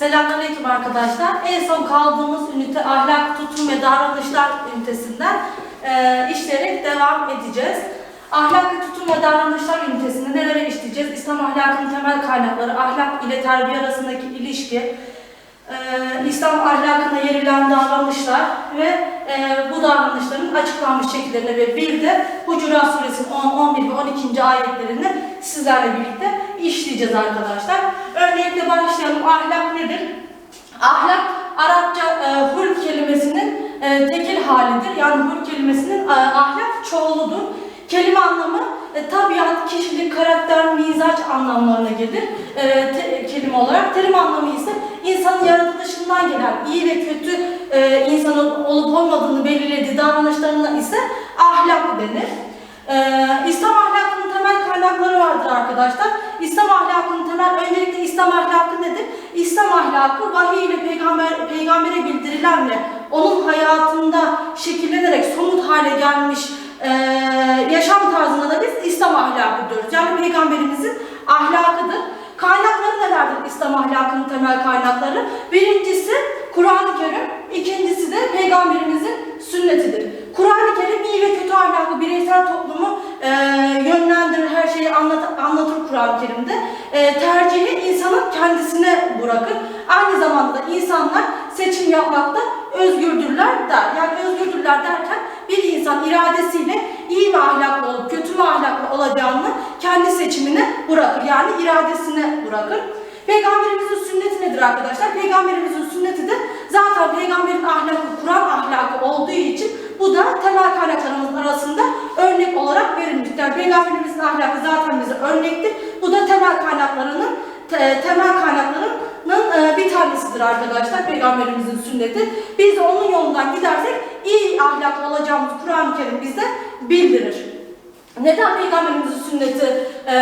Selamünaleyküm arkadaşlar. En son kaldığımız ünite ahlak, tutum ve davranışlar ünitesinden e, işleyerek devam edeceğiz. Ahlak ve tutum ve davranışlar ünitesinde nelere işleyeceğiz? İslam ahlakının temel kaynakları, ahlak ile terbiye arasındaki ilişki, e, İslam ahlakına yerilen davranışlar ve e, bu davranışların açıklanmış şekillerini ve bir de Hucurat Suresinin 10, 11 ve 12. ayetlerini sizlerle birlikte işleyeceğiz arkadaşlar. Öncelikle başlayalım. Ahlak? Ahlak Arapça e, hulk kelimesinin e, tekil halidir. Yani hulk kelimesinin e, ahlak çoğuludur. Kelime anlamı e, tabiat, kişilik, karakter, mizaç anlamlarına gelir e, te- kelime olarak. Terim anlamı ise insanın yaratılışından gelen iyi ve kötü e, insanın olup olmadığını belirlediği davranışlarına ise ahlak denir. Ee, İslam ahlakının temel kaynakları vardır arkadaşlar. İslam ahlakının temel, öncelikle İslam ahlakı nedir? İslam ahlakı vahiy ile peygamber, peygambere bildirilen ve onun hayatında şekillenerek somut hale gelmiş e, yaşam tarzına da biz İslam ahlakı diyoruz. Yani peygamberimizin ahlakıdır. Kaynakları nelerdir İslam ahlakının temel kaynakları? Birincisi Kur'an-ı Kerim, ikincisi de peygamberimizin sünnetidir. Kur'an-ı Kerim iyi ve kötü ahlakı bireysel toplumu e, yönlendirir, her şeyi anlat, anlatır Kur'an-ı Kerim'de. E, tercihi insanın kendisine bırakır. Aynı zamanda da insanlar seçim yapmakta özgürdürler der. Yani özgürdürler derken bir insan iradesiyle iyi ve ahlaklı olup kötü mü ahlaklı olacağını kendi seçimine bırakır. Yani iradesine bırakır. Peygamberimizin sünneti nedir arkadaşlar? Peygamberimizin sünneti de zaten peygamberin ahlakı Kur'an ahlakı olduğu için bu da temel kaynaklarımızın arasında örnek olarak verilmiştir. Peygamberimizin ahlakı zaten bize örnektir. Bu da temel kaynaklarının te- temel kaynaklarının e, bir tanesidir arkadaşlar peygamberimizin sünneti. Biz de onun yolundan gidersek iyi ahlaklı olacağımız Kur'an-ı Kerim bize bildirir. Neden peygamberimizin sünneti e,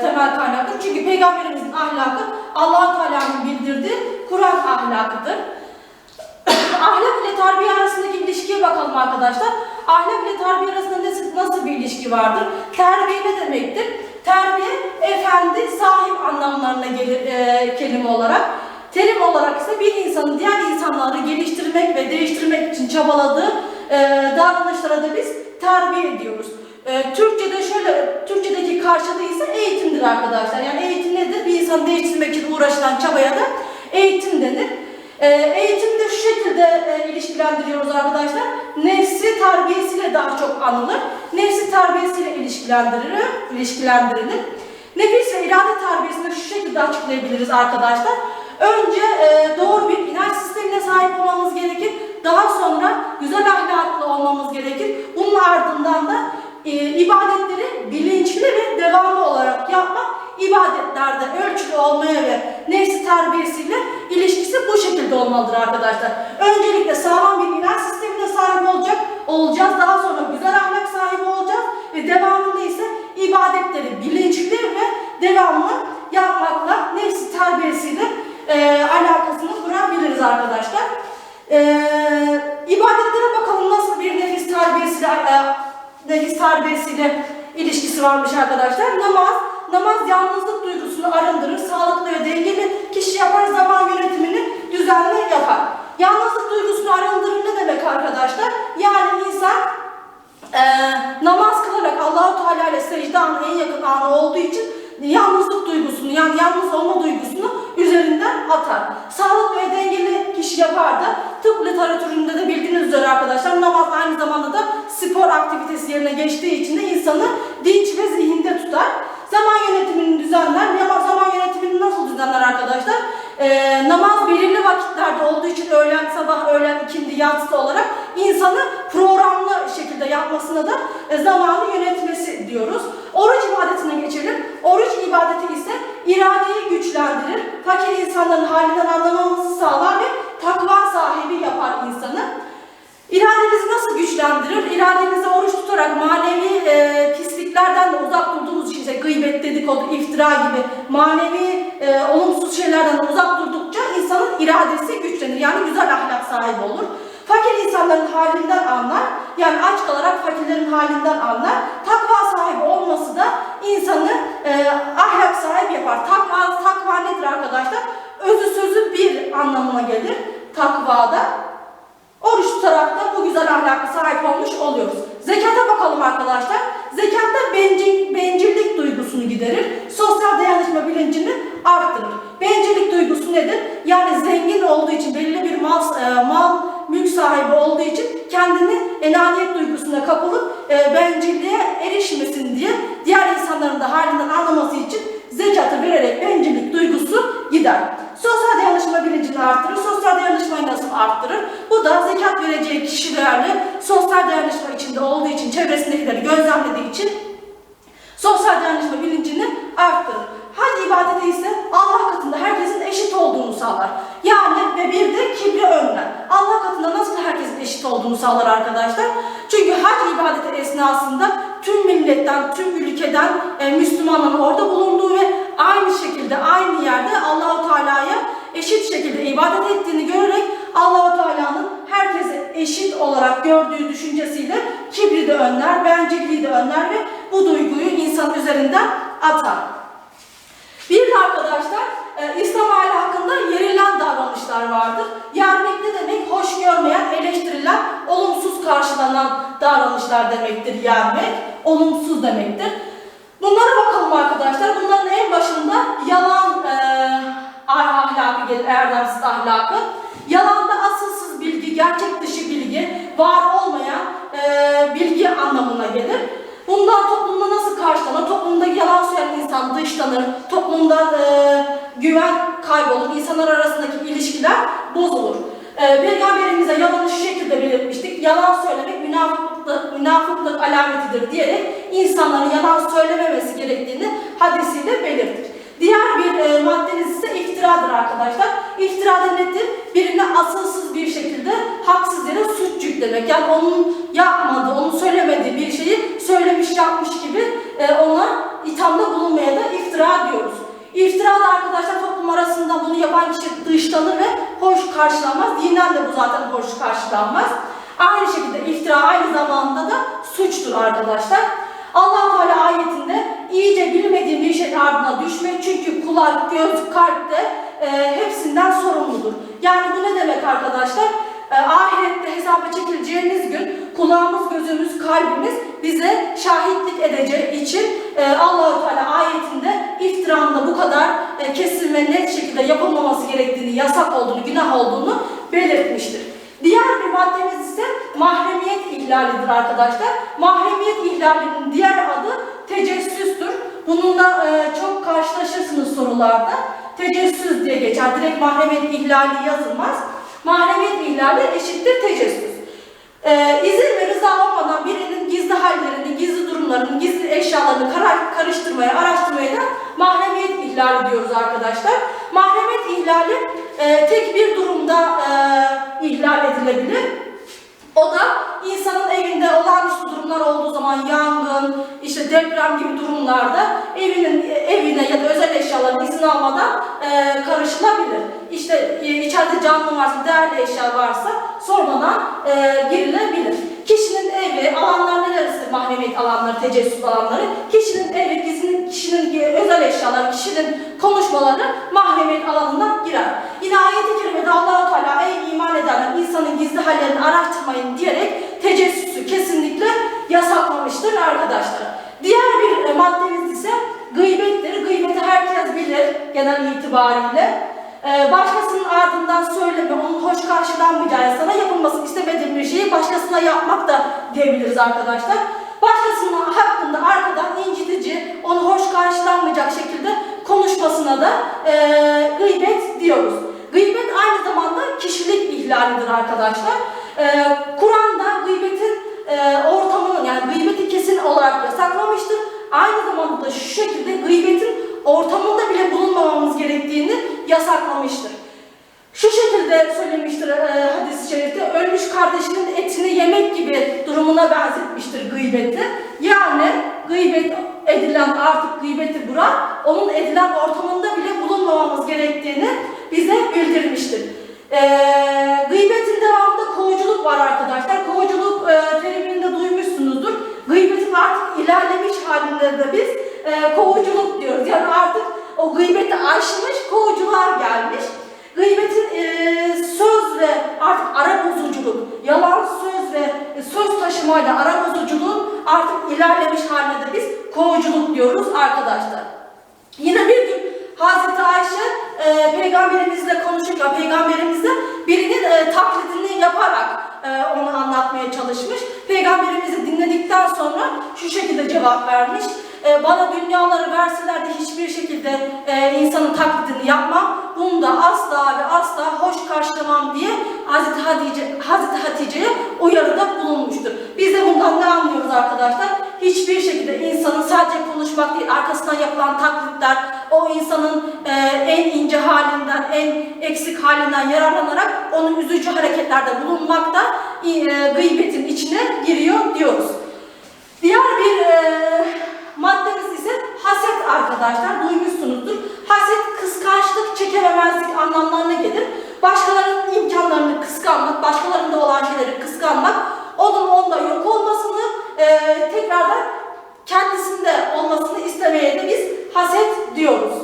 temel kaynaktır? Çünkü peygamberimizin ahlakı allah Teala'nın bildirdiği Kur'an ahlakıdır. İle arasındaki ilişkiye bakalım arkadaşlar. Ahlak ile terbiye arasında nasıl, nasıl bir ilişki vardır? Terbiye ne demektir? Terbiye efendi, sahip anlamlarına gelir e, kelime olarak. Terim olarak ise bir insanın diğer insanları geliştirmek ve değiştirmek için çabaladığı e, davranışlara da biz terbiye ediyoruz. E, Türkçe'de şöyle, Türkçedeki karşılığı ise eğitimdir arkadaşlar. Yani eğitim nedir? Bir insanı değiştirmek için uğraşılan çabaya da eğitim denir. E, eğitimi de şu şekilde e, ilişkilendiriyoruz arkadaşlar. Nefsi terbiyesiyle daha çok anılır. Nefsi terbiyesiyle ilişkilendirilir. ilişkilendirilir. Nefis ve irade terbiyesini şu şekilde açıklayabiliriz arkadaşlar. Önce e, doğru bir inanç sistemine sahip olmamız gerekir. Daha sonra güzel ahlaklı olmamız gerekir. Bunun ardından da e, ibadetleri bilinçli ve devamlı olarak yapmak ibadetlerde ölçülü olmaya ve nefsi terbiyesiyle ilişkisi bu şekilde olmalıdır arkadaşlar. Öncelikle sağlam bir inanç sistemine sahip olacak olacağız. Daha sonra güzel ahlak sahibi olacağız ve devamında ise ibadetleri bilinçli ve devamlı yapmakla nefsi terbiyesiyle e, alakasını kurabiliriz arkadaşlar. E, ibadetlere bakalım nasıl bir nefis terbiyesiyle e, nefis terbiyesiyle ilişkisi varmış arkadaşlar. Namaz, namaz yalnızlık duygusunu arındırır, sağlıklı ve dengeli kişi yapar, zaman yönetimini düzenli yapar. Yalnızlık duygusunu arındırır ne demek arkadaşlar? Yani insan e, namaz kılarak Allahu Teala ile secde anı en yakın anı olduğu için yalnızlık duygusunu yani yalnız olma duygusunu üzerinden atar. Sağlıklı ve dengeli kişi yapar da tıp literatüründe de bildiğiniz üzere arkadaşlar namaz aynı zamanda da spor aktivitesi yerine geçtiği için de insanı dinç ve zihinde tutar. Zaman yönetimini düzenler. Zaman yönetimini nasıl düzenler arkadaşlar? Ee, namaz belirli vakitlerde olduğu için öğlen, sabah, öğlen, ikindi, yatsı olarak insanı programlı şekilde yapmasına da e, zamanı yönetmesi diyoruz. Oruç ibadetine geçelim. Oruç ibadeti ise iradeyi güçlendirir. Fakir insanların halinden anlamamızı sağlar ve takva sahibi yapar insanı. İrademizi nasıl güçlendirir? İrademizi oruç tutarak manevi gıybet, dedikodu, iftira gibi manevi e, olumsuz şeylerden de uzak durdukça insanın iradesi güçlenir. Yani güzel ahlak sahibi olur. Fakir insanların halinden anlar. Yani aç kalarak fakirlerin halinden anlar. Takva sahibi olması da insanı e, ahlak sahibi yapar. Takva, takva nedir arkadaşlar? Özü sözü bir Oruç tutarak da bu güzel ahlakı sahip olmuş oluyoruz. Zekata bakalım arkadaşlar. Zekatta bencil, bencillik duygusunu giderir. Sosyal dayanışma bilincini arttırır. Bencillik duygusu nedir? Yani zengin olduğu için, belirli bir mal, e, mal mülk sahibi olduğu için kendini enaniyet duygusuna kapılıp e, bencilliğe erişmesin diye diğer insanların da halinden anlaması için zekatı vererek bencillik duygusu gider. Sosyal dayanışma bilincini arttırır. Sosyal dayanışmayı nasıl arttırır? Bu da zekat vereceği kişilerle sosyal dayanışma içinde olduğu için, çevresindekileri gözlemlediği için sosyal dayanışma bilincini arttırır. Hac ibadeti ise Allah katında herkesin eşit olduğunu sağlar. Yani ve bir de kibri önler. Allah katında nasıl herkesin eşit olduğunu sağlar arkadaşlar? Çünkü hac ibadeti esnasında tüm milletten, tüm ülkeden e, Müslümanların orada bulunduğu ve aynı şekilde aynı yerde Allahu Teala'ya eşit şekilde ibadet ettiğini görerek Allahu Teala'nın herkese eşit olarak gördüğü düşüncesiyle kibri de önler, bencilliği de önler ve bu duyguyu insan üzerinden atar. Bir de arkadaşlar e, İslam aile hakkında yerilen davranışlar vardır. Yermek ne demek? Hoş görmeyen, eleştirilen, olumsuz karşılanan davranışlar demektir yermek. Olumsuz demektir. Bunlara bakalım arkadaşlar. Bunların başında yalan e, ahlakı gelir, erdemsiz ahlakı. Yalanda asılsız bilgi, gerçek dışı bilgi, var olmayan e, bilgi anlamına gelir. Bundan toplumda nasıl karşılanır? Toplumda yalan söyleyen insan dışlanır, toplumdan e, güven kaybolur, insanlar arasındaki ilişkiler bozulur. E, Peygamberimize yalanı şu şekilde belirtmiştik. Yalan söylemek münafıklık, münafıklık alametidir diyerek insanların yalan söylememesi gerektiğini hadisiyle belirtir. Diğer bir e, maddeniz ise iftiradır arkadaşlar. İftira nedir? Birine asılsız bir şekilde haksız yere suç yüklemek. Yani onun yapmadığı, onun söylemediği bir şeyi söylemiş yapmış gibi e, ona ithamda bulunmaya da iftira diyoruz. İftira da arkadaşlar toplum arasında bunu yapan kişi dışlanır ve hoş karşılanmaz. Dinen de bu zaten hoş karşılanmaz. Aynı şekilde iftira aynı zamanda da suçtur arkadaşlar. allah Teala ayetinde iyice bilmediğin bir şeyin ardına düşme çünkü kulak, göz, kalp de e, hepsinden sorumludur. Yani bu ne demek arkadaşlar? E, ahirette hesaba çekileceğiniz gün kulağımız, gözümüz, kalbimiz bize şahitlik edeceği için e, Allahu Teala ayetinde iftiranın bu kadar e, kesin ve net şekilde yapılmaması gerektiğini, yasak olduğunu, günah olduğunu belirtmiştir. Diğer bir maddemiz ise mahremiyet ihlalidir arkadaşlar. Mahremiyet ihlalinin diğer adı tecessüstür. Bununla e, çok karşılaşırsınız sorularda. Tecessüs diye geçer. Direkt mahremiyet ihlali yazılmaz. Mahremiyet ihlali eşittir tecessüs. Ee, izin ve rıza olmadan birinin gizli hallerini, gizli durumlarını, gizli eşyalarını kara- karıştırmaya, araştırmaya da mahremiyet ihlali diyoruz arkadaşlar. Mahremiyet ihlali e, tek bir durumda e, ihlal edilebilir. O da insanın evinde olağanüstü durumlar olduğu zaman yangın, işte deprem gibi durumlarda evinin evine ya da özel eşyalarına izin almadan e, karışılabilir. İşte e, içeride canlı varsa, değerli eşya varsa sormadan e, girilebilir. Kişinin evi, alanlar neresi mahremiyet alanları, tecessüs alanları? Kişinin evi, kişinin, kişinin e, özel eşyaları, kişinin konuşmaları mahremiyet alanına girer. Yine ayet-i kerimede allah Teala ey iman edenler insanın gizli hallerini araştırmayın diyerek tecessüsü kesinlikle yasaklamıştır arkadaşlar. Diğer bir e, maddemiz ise gıybettir. Gıybeti herkes bilir genel itibariyle. Ee, ardından söyleme, onun hoş karşılanmayacağı, sana yapılmasını istemediğin bir şeyi başkasına yapmak da diyebiliriz arkadaşlar. Başkasının hakkında arkadan incitici, onu hoş karşılanmayacak şekilde konuşmasına da e, gıybet diyoruz. Gıybet aynı zamanda kişilik ihlalidir arkadaşlar. E, Kur'an'da gıybetin e, ortamını yani gıybeti kesin olarak yasaklamıştır. Aynı zamanda da şu şekilde gıybetin ortamında bile bulunmamamız gerektiğini yasaklamıştır. Şu şekilde söylemiştir e, hadis-i şerifte, ölmüş kardeşinin etini yemek gibi durumuna benzetmiştir gıybeti. Yani gıybet edilen artık gıybeti bırak, onun edilen ortamında bile bulunmamamız gerektiğini bize bildirmiştir. E, gıybetin devamında kovuculuk var arkadaşlar. Kovuculuk e, terimini de duymuşsunuzdur. Gıybetin artık ilerlemiş halinde de biz e, kovuculuk diyoruz. Yani artık o gıybeti aşmış, kovucular gelmiş. Gıybetin e, söz ve artık ara bozuculuk, yalan söz ve söz taşımayla ara bozuculuğun artık ilerlemiş haline de biz kovuculuk diyoruz arkadaşlar. Yine bir gün Hazreti Ayşe e, peygamberimizle konuşurken peygamberimizle birinin e, taklidini yaparak e, onu anlatmaya çalışmış. Peygamberimizi dinledikten sonra şu şekilde cevap vermiş. E, bana dünyaları verseler de hiçbir şekilde e, insanın taklidini yapmam. Bunu da asla ve asla hoş karşılamam diye Hazreti Hatice, Hazreti Hatice'ye uyarıda bulunmuştur. Biz de bundan ne anlıyoruz arkadaşlar? Hiçbir şekilde insanın sadece konuşmak değil, arkasından yapılan taklitler, o insanın e, en ince halinden, en eksik halinden yararlanarak onun üzücü hareketlerde bulunmak da e, gıybetin içine giriyor diyoruz. Diğer bir e, haset arkadaşlar. Duymuşsunuzdur. Haset kıskançlık, çekememezlik anlamlarına gelir. Başkalarının imkanlarını kıskanmak, başkalarında olan şeyleri kıskanmak, onun onda yok olmasını, e, tekrardan kendisinde olmasını istemeye de biz haset diyoruz.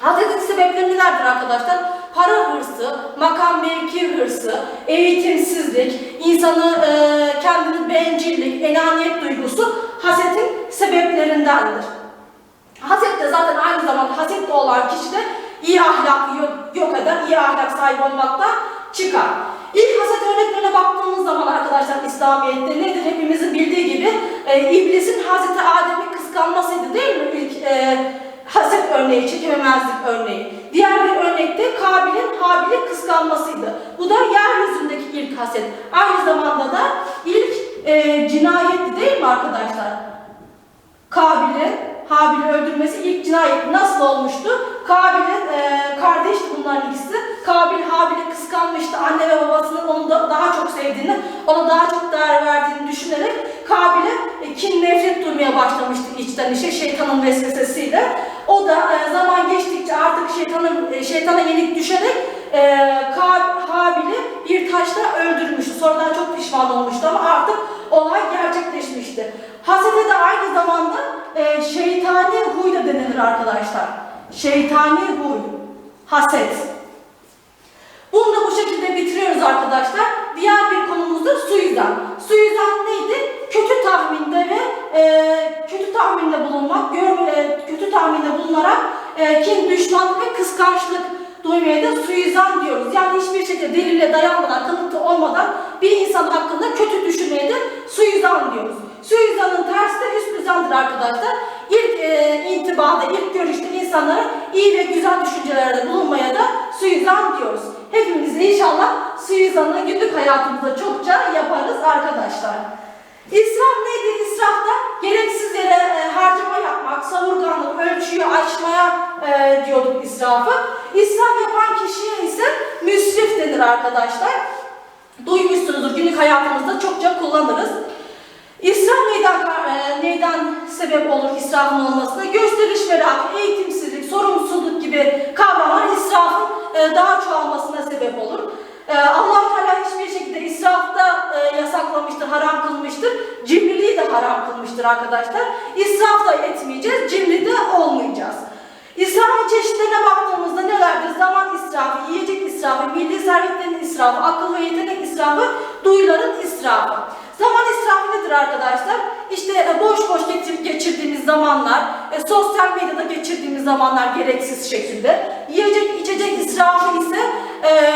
Hasetin sebepleri nelerdir arkadaşlar? Para hırsı, makam mevki hırsı, eğitimsizlik, insanı e, kendini bencillik, enaniyet duygusu hasetin sebeplerindendir. Haset de zaten aynı zamanda hasetli olan kişi de iyi ahlakı yok, yok eder, iyi ahlak sahibi olmakta çıkar. İlk haset örneklerine baktığımız zaman arkadaşlar İslamiyet'te nedir? Hepimizin bildiği gibi e, iblisin Hazreti Adem'i kıskanmasıydı değil mi? İlk e, haset örneği, çekememezlik örneği. Diğer bir örnekte Kabil'in Habil'i kıskanmasıydı. Bu da yeryüzündeki ilk haset. Aynı zamanda da ilk e, cinayetti değil mi arkadaşlar? Kabil'i, Habil'i öldürmesi ilk cinayet nasıl olmuştu? Kabil'in e, kardeşti bunların ikisi. Kabil Habil'i kıskanmıştı. Anne ve babasının onu da daha çok sevdiğini, ona daha çok değer verdiğini düşünerek Kabil'e e, kin nefret duymaya başlamıştı içten içe şeytanın vesvesesiyle. O da e, zaman geçtikçe artık şeytanın e, şeytana yenik düşerek e, Habil'i bir taşla öldürmüştü. Sonradan çok pişman olmuştu ama artık olay gerçekleşmişti. Hasete de aynı zamanda e, şeytani denilir arkadaşlar. Şeytani huy. Haset. Bunu da bu şekilde bitiriyoruz arkadaşlar. Diğer bir konumuz da suizan. Suizan neydi? Kötü tahminde ve e, kötü tahminde bulunmak, görme, e, kötü tahminde bulunarak e, kin, düşmanlık ve kıskançlık duymaya da suizan diyoruz. Yani hiçbir şekilde delille dayanmadan, kanıtı olmadan bir insan hakkında kötü düşünmeye de suizan diyoruz. Suizanın tersi de hüsnü zandır arkadaşlar. İlk e, intibada, ilk görüşte insanlara iyi ve güzel düşüncelerde bulunmaya da suizan diyoruz. Hepimiz inşallah suizanı günlük hayatımızda çokça yaparız arkadaşlar. İsraf neydi? İsraf da gereksiz yere e, harcama yapmak, savurganlık, ölçüyü aşmaya e, diyorduk israfı. İsraf yapan kişiye ise müsrif denir arkadaşlar. Duymuşsunuzdur günlük hayatımızda çokça kullanırız. İsraf neyden, e, neyden sebep olur israfın olmasına? Gösteriş merakı, eğitimsizlik, sorumsuzluk gibi kavramlar israfın e, daha çoğalmasına sebep olur. E, allah Teala hiçbir şekilde israfta yasaklamıştır, haram kılmıştır. Cimriliği de haram kılmıştır arkadaşlar. İsraf da etmeyeceğiz, cimri de olmayacağız. İsrafın çeşitlerine baktığımızda nelerdir? Zaman israfı, yiyecek israfı, milli servetlerin israfı, akıl ve yetenek israfı, duyuların israfı. Zaman israfı nedir arkadaşlar? İşte e, boş boş geçirdiğimiz zamanlar, e, sosyal medyada geçirdiğimiz zamanlar gereksiz şekilde. Yiyecek içecek israfı ise e,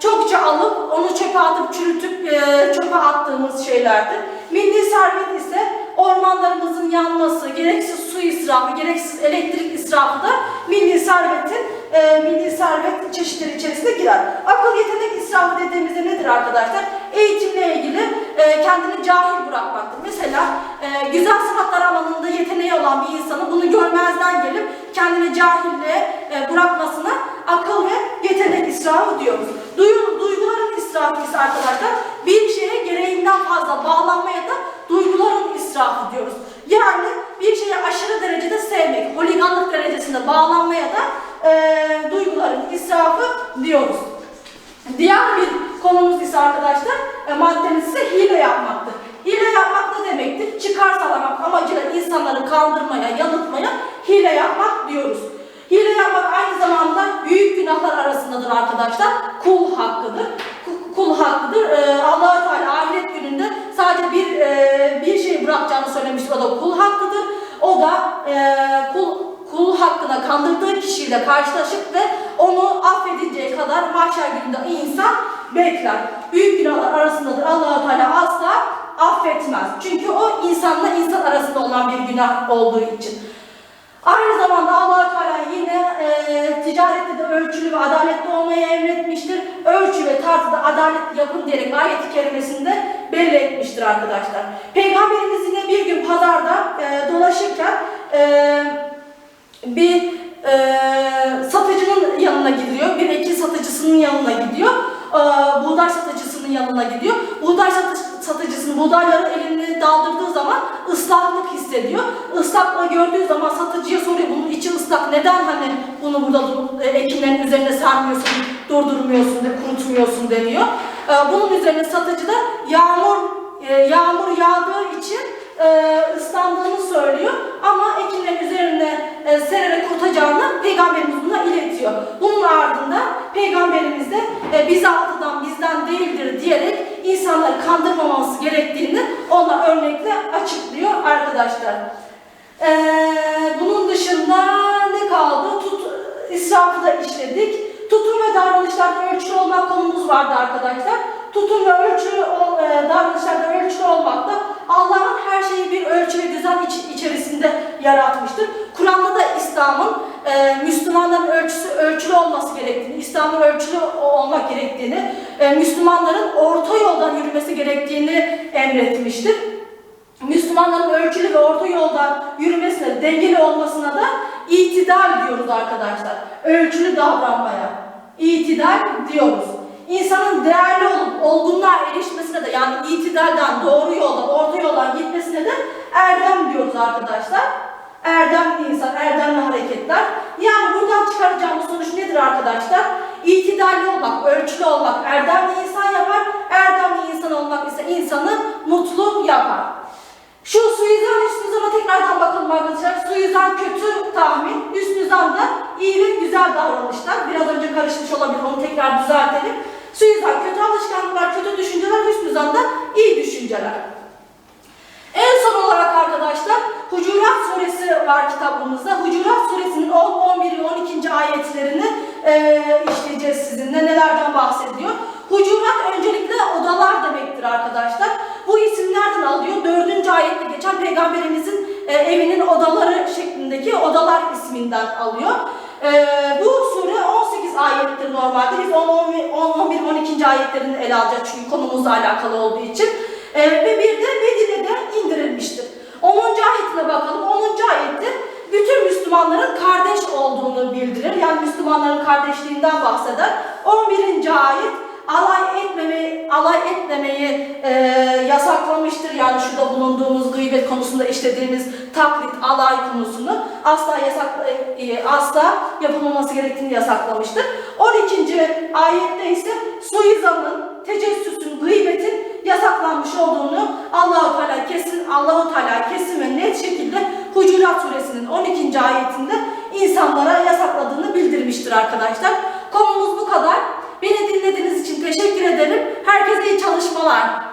çokça alıp onu çöpe atıp çürütüp e, çöpe attığımız şeylerdir. Milli servet ise ormanlarımızın yanması, gereksiz su israfı, gereksiz elektrik israfı da milli servetin e, milli servet çeşitleri içerisinde girer. Akıl yetenek israfı dediğimizde nedir arkadaşlar? Eğitimle ilgili e, kendini cahil bırakmaktır. Mesela e, güzel sanatlar alanında yeteneği olan bir insanı bunu görmezden gelip kendini cahille e, bırakmasına akıl ve yetenek israfı diyoruz. Duyu, duyguların israfı ise arkadaşlar bir şeye gereğinden fazla bağlanmaya da duyguların israfı diyoruz. Yani bir şeye aşırı derecede sevmek, holiganlık derecesinde bağlanmaya da e, duyguların israfı diyoruz. Diğer bir konumuz ise arkadaşlar e, maddemiz ise hile yapmaktır. Hile yapmak ne demektir? Çıkar sağlamak amacıyla insanları kandırmaya, yanıltmaya hile yapmak diyoruz. Hile yapmak aynı zamanda büyük günahlar arasındadır arkadaşlar. Kul hakkıdır. Ku- kul hakkıdır. Ee, allah Teala ahiret gününde sadece bir e, bir şey bırakacağını söylemiştir. O da kul hakkıdır. O da e, kul kul hakkına kandırdığı kişiyle karşılaşıp ve onu affedinceye kadar mahşer gününde insan bekler. Büyük günahlar arasındadır. allah Teala asla affetmez. Çünkü o insanla insan arasında olan bir günah olduğu için. Aynı zamanda allah Teala yine e, ticarette de ölçülü ve adaletli olmayı emretmiştir. Ölçü ve tartıda adalet yapın diyerek ayet-i kerimesinde belli etmiştir arkadaşlar. Peygamberimiz yine bir gün pazarda e, dolaşırken e, bir e, satıcının yanına gidiyor. Bir ekin satıcısının yanına gidiyor. E, buğday satıcısının yanına gidiyor. Buğday satı- satıcısının buğdayları elini daldırdığı zaman ıslaklık hissediyor. Islaklığı gördüğü zaman satıcıya soruyor bunun içi ıslak neden hani bunu burada e, ekinlerin üzerine sermiyorsun, durdurmuyorsun, de kurutmuyorsun deniyor. E, bunun üzerine satıcı da yağmur e, yağmur yağdığı için e, ıslandığını söylüyor ama ekinlerin üzerine e, sererek kurutacağını peygamberimiz buna iletiyor. Bunun ardından peygamberimiz de e, biz altıdan bizden değildir diyerek insanları kandırmaması gerektiğini ona örnekle açıklıyor arkadaşlar. E, bunun dışında ne kaldı? Tut, israfı da işledik. Tutum ve davranışlarda ölçülü olmak konumuz vardı arkadaşlar. Tutum ve ölçülü e, davranışlarda ölçülü olmak da Allah'ın her şeyi bir ölçü ve düzen iç- içerisinde yaratmıştır. Kur'an'da da İslam'ın e, Müslümanların ölçüsü ölçülü olması gerektiğini, İslam'ın ölçülü olmak gerektiğini, e, Müslümanların orta yoldan yürümesi gerektiğini emretmiştir. Müslümanların ölçülü ve orta yolda yürümesine, dengeli olmasına da itidal diyoruz arkadaşlar. Ölçülü davranmaya. İtidal diyoruz. İnsanın değerli olup olgunluğa erişmesine de yani itidalden, doğru yoldan, orta yoldan gitmesine de erdem diyoruz arkadaşlar. Erdemli insan, erdemli hareketler. Yani buradan çıkaracağımız sonuç nedir arkadaşlar? İtidalli olmak, ölçülü olmak erdemli insan yapar. Erdemli insan olmak ise insanı mutlu yapar. Şu suizan üst nizama tekrardan bakalım arkadaşlar. Suizan kötü tahmin, üst nizam da iyi ve güzel davranışlar. Biraz önce karışmış olabilir, onu tekrar düzeltelim. Suizan kötü alışkanlıklar, kötü düşünceler, üst nizam da iyi düşünceler. En son olarak arkadaşlar Hucurat suresi var kitabımızda. Hucurat suresinin 10, 11 ve 12. ayetlerini e, işleyeceğiz sizinle. Nelerden bahsediyor? Hucurat öncelikle odalar demektir arkadaşlar. Bu isim nereden alıyor? Dördüncü ayette geçen peygamberimizin e, evinin odaları şeklindeki odalar isminden alıyor. E, bu sure 18 ayettir normalde. Biz 10, 11, 12. ayetlerini ele alacağız çünkü konumuzla alakalı olduğu için. E, ve bir de Medine'de indirilmiştir. 10. ayetine bakalım. 10. ayette bütün Müslümanların kardeş olduğunu bildirir. Yani Müslümanların kardeşliğinden bahseder. 11. ayet alay etmemeyi, alay etmemeyi e, yasaklamıştır. Yani şurada bulunduğumuz gıybet konusunda işlediğimiz taklit, alay konusunu asla yasak e, e, asla yapılmaması gerektiğini yasaklamıştır. 12. ayette ise suizanın, tecessüsün, gıybetin yasaklanmış olduğunu Allahu Teala kesin Allahu Teala kesin ve net şekilde Hucurat suresinin 12. ayetinde insanlara yasakladığını bildirmiştir arkadaşlar. Konumuz bu kadar. Beni dinlediğiniz için teşekkür ederim. Herkese iyi çalışmalar.